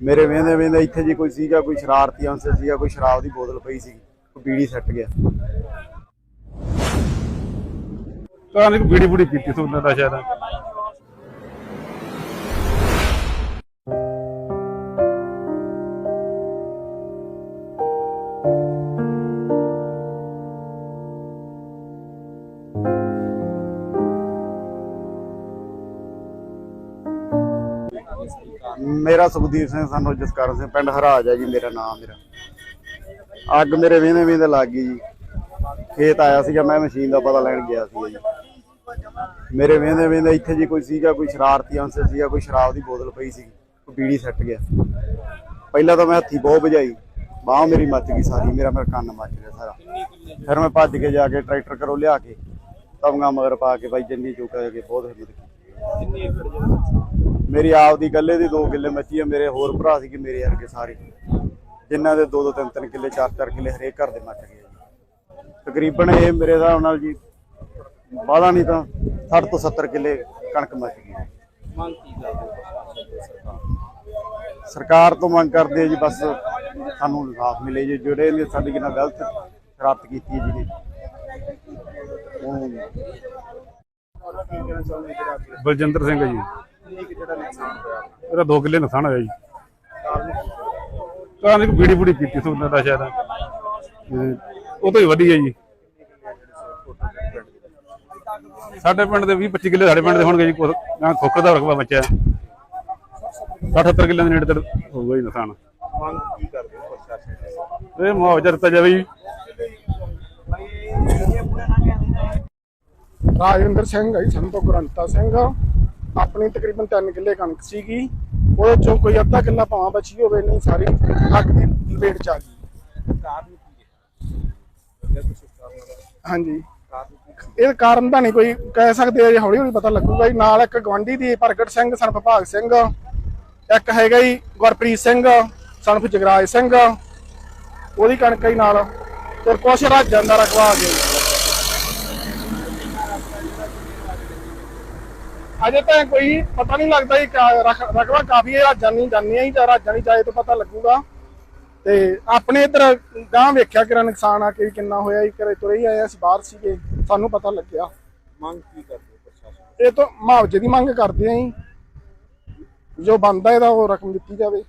ਮੇਰੇ ਵੇਂਦੇ ਵੇਂਦੇ ਇੱਥੇ ਜੀ ਕੋਈ ਸੀਗਾ, ਕੋਈ ਸ਼ਰਾਰਤੀ ਅੰਸਰ ਸੀਗਾ, ਕੋਈ ਸ਼ਰਾਬ ਦੀ ਬੋਤਲ ਪਈ ਸੀ ਕੋਈ ਬੀੜੀ ਸੱਟ ਗਿਆ। ਤਾਂ ਨਹੀਂ ਬੀੜੀ ਬੂੜੀ ਪੀਤੀ ਸੀ ਉਹਨਾਂ ਦਾ ਮੇਰਾ ਸੁਖਦੀਪ ਸਿੰਘ ਸਾਨੂੰ ਜਸਕਰਨ ਸਿੰਘ, ਪਿੰਡ ਹਰਾਜ ਹੈ ਜੀ, ਮੇਰਾ ਨਾਮ ਮੇਰਾ। ਅੱਗ ਮੇਰੇ ਵੇਂਦੇ ਵੇਂਦੇ ਲੱਗ ਗਈ ਜੀ। ਖੇਤ ਆਇਆ ਸੀਗਾ, ਮੈਂ ਮਸ਼ੀਨ ਦਾ ਪਤਾ ਲੈਣ ਗਿਆ ਸੀ ਜੀ। ਮੇਰੇ ਵੇਂਦੇ ਵੇਂਦੇ ਇੱਥੇ ਜੀ ਕੋਈ ਸੀਗਾ, ਕੋਈ ਸ਼ਰਾਰਤੀ ਅੰਸਰ ਸੀਗਾ, ਕੋਈ ਸ਼ਰਾਬ ਦੀ ਬੋਤਲ ਪਈ ਸੀ ਕੋਈ ਬੀੜੀ ਸੱਟ ਗਿਆ। ਪਹਿਲਾਂ ਤਾਂ ਮੈਂ ਹੱਥੀ ਬਹੁਤ ਵਜਾਈ ਬਾਹ ਮੇਰੀ ਮੱਚ ਗਈ ਸਾਰੀ, ਮੇਰਾ ਮੇਰਾ ਕੰਨ ਮੱਚ ਗਿਆ ਸਾਰਾ। ਫਿਰ ਮੈਂ ਭੱਜ ਕੇ ਜਾ ਕੇ ਟਰੈਕਟਰ ਕਰੋ ਲਿਆ ਕੇ ਤਵਗਾ ਮਗਰ ਪਾ ਕੇ ਬਾਈ ਜੰਨੀ ਚੁੱਕਾ ਕੇ ਬਹੁਤ ਹਿੰਮਤ ਕੀਤੀ। ਮੇਰੀ ਆਪ ਦੀ ਗੱਲੇ ਦੀ 2 ਕਿੱਲੇ ਮੱਚੀ ਆ, ਮੇਰੇ ਹੋਰ ਭਰਾ ਸੀ ਕਿ ਮੇਰੇ ਵਰਗੇ ਸਾਰੇ। ਜਿਨ੍ਹਾਂ ਦੇ 2 2 3 3 ਕਿੱਲੇ 4 4 ਕਿੱਲੇ ਹਰੇਕ ਘਰ ਦੇ ਮੱਚ ਗਏ ਤਕਰੀਬਨ ਇਹ ਮੇਰੇ ਹਿਸਾਬ ਨਾਲ ਜੀ, ਬਾਹਲਾ ਨਹੀਂ ਤਾਂ 60 ਤੋਂ 70 ਕਿੱਲੇ ਕਣਕ ਮੱਚ ਗਈ ਮੰਗ ਕੀ ਕਰਦੇ ਸਰਕਾਰ ਸਰਕਾਰ ਤੋਂ ਮੰਗ ਕਰਦੇ ਆ ਜੀ, ਬਸ ਸਾਨੂੰ ਇਨਸਾਫ ਮਿਲੇ ਜੀ। ਜਿਹੜੇ ਨੇ ਸਾਡੀ ਨਾਲ ਗਲਤ ਸ਼ਰਾਰਤ ਕੀਤੀ ਹੈ ਜੀ ਬਲਜਿੰਦਰ ਸਿੰਘ ਜੀ। ਜਿਹੜਾ ਨੁਕਸਾਨ ਹੋਇਆ? ਇਹਦਾ 2 ਕਿੱਲੇ ਨੁਕਸਾਨ ਹੋਇਆ ਜੀ। ਤਾਂ ਨਹੀਂ ਬੀੜੀ ਬੂੜੀ ਪੀਤੀ ਸੀ ਉਹਨਾਂ ਦਾ ਸ਼ਾਇਦ। ਤੇ ਉਹ ਤੋਂ ਹੀ ਵਧੀ ਹੈ ਜੀ। ਸਾਡੇ ਪਿੰਡ ਦੇ 20 25 ਕਿੱਲੇ ਸਾਡੇ ਪਿੰਡ ਦੇ ਹੋਣਗੇ ਜੀ ਕੁਛ ਨਾ ਖੋਖਰ ਦਾ ਰਕਬਾ ਬਚਿਆ। 60 70 ਕਿੱਲੇ ਦੇ ਨੇੜੇ ਤੇੜੇ ਹੋਊਗਾ ਜੀ ਨੁਕਸਾਨ। ਮੰਗ ਕੀ ਕਰਦੇ ਹੋ ਪ੍ਰਸ਼ਾਸਨ ਤੇ ਇਹ ਮੁਆਵਜ਼ਾ ਦਿੱਤਾ ਜਾਵੇ ਜੀ। ਰਾਜਿੰਦਰ ਸਿੰਘ ਹੈ ਸੰਤੋ ਗੁਰੰਤਾ ਸਿੰਘ। ਆਪਣੀ ਤਕਰੀਬਨ 3 ਕਿੱਲੇ ਕਣਕ ਸੀਗੀ ਉਹਦੇ ਚੋਂ ਕੋਈ ਅੱਧਾ ਕਿੱਲਾ ਭਾਵਾਂ ਬਚੀ ਹੋਵੇ ਨਹੀਂ ਸਾਰੀ ਅੱਗ ਦੀ ਲਪੇਟ ਚ ਆ ਗਈ। ਜੇ ਹਾਂਜੀ। ਇਹ ਕਾਰਨ ਤਾਂ ਨਹੀਂ ਕੋਈ ਕਹਿ ਸਕਦੇ ਅਜੇ ਹੌਲੀ ਹੌਲੀ ਪਤਾ ਲੱਗੂਗਾ ਜੀ। ਨਾਲ ਇੱਕ ਗਵਾਂਢੀ ਦੀ ਪ੍ਰਗਟ ਸਿੰਘ ਸਨ ਵਿਭਾਗ ਸਿੰਘ। ਇੱਕ ਹੈਗਾ ਜੀ ਗੁਰਪ੍ਰੀਤ ਸਿੰਘ ਸਨਫ ਜਗਰਾਜ ਸਿੰਘ। ਉਹਦੀ ਕਣਕ ਹੀ ਨਾਲ। ਤੇ ਕੁਛ ਰਾਜਾਂ ਦਾ ਰਖਵਾ ਗਿਆ ਅਜੇ ਤਾਂ ਕੋਈ ਪਤਾ ਨਹੀਂ ਲੱਗਦਾ ਕਾ- ਰਕਬਾ ਕਾਫੀ ਹੈ ਰਾਜਾਂ ਨਹੀਂ ਜਾਣੀਆਂ ਹੀ ਜਾਂ ਰਾਜਾਂ ਨਹੀਂ ਜਾਏ ਤੋਂ ਪਤਾ ਲੱਗੂਗਾ। ਤੇ ਆਪਣੇ ਇਧਰ ਗਾਂ ਵੇਖਿਆ ਕਿਰਾ ਨੁਕਸਾਨ ਆ ਕਿ ਕਿੰਨਾ ਹੋਇਆ ਜੀ ਘਰੇ ਤੁਰੇ ਹੀ ਆਏ ਅਸੀਂ ਬਾਹਰ ਸੀਗੇ ਸਾਨੂੰ ਪਤਾ ਲੱਗਿਆ। ਮੰਗ ਕੀ ਕਰਦੇ ਹੋ ਪ੍ਰਸ਼ਾਸਨ ਇਹ ਤੋਂ ਮੁਆਵਜ਼ੇ ਦੀ ਮੰਗ ਕਰਦੇ ਆਂ ਜੀ। ਜੋ ਬੰਦਾ ਇਹਦਾ ਉਹ ਰਕਮ ਦਿੱਤੀ ਜਾਵੇ।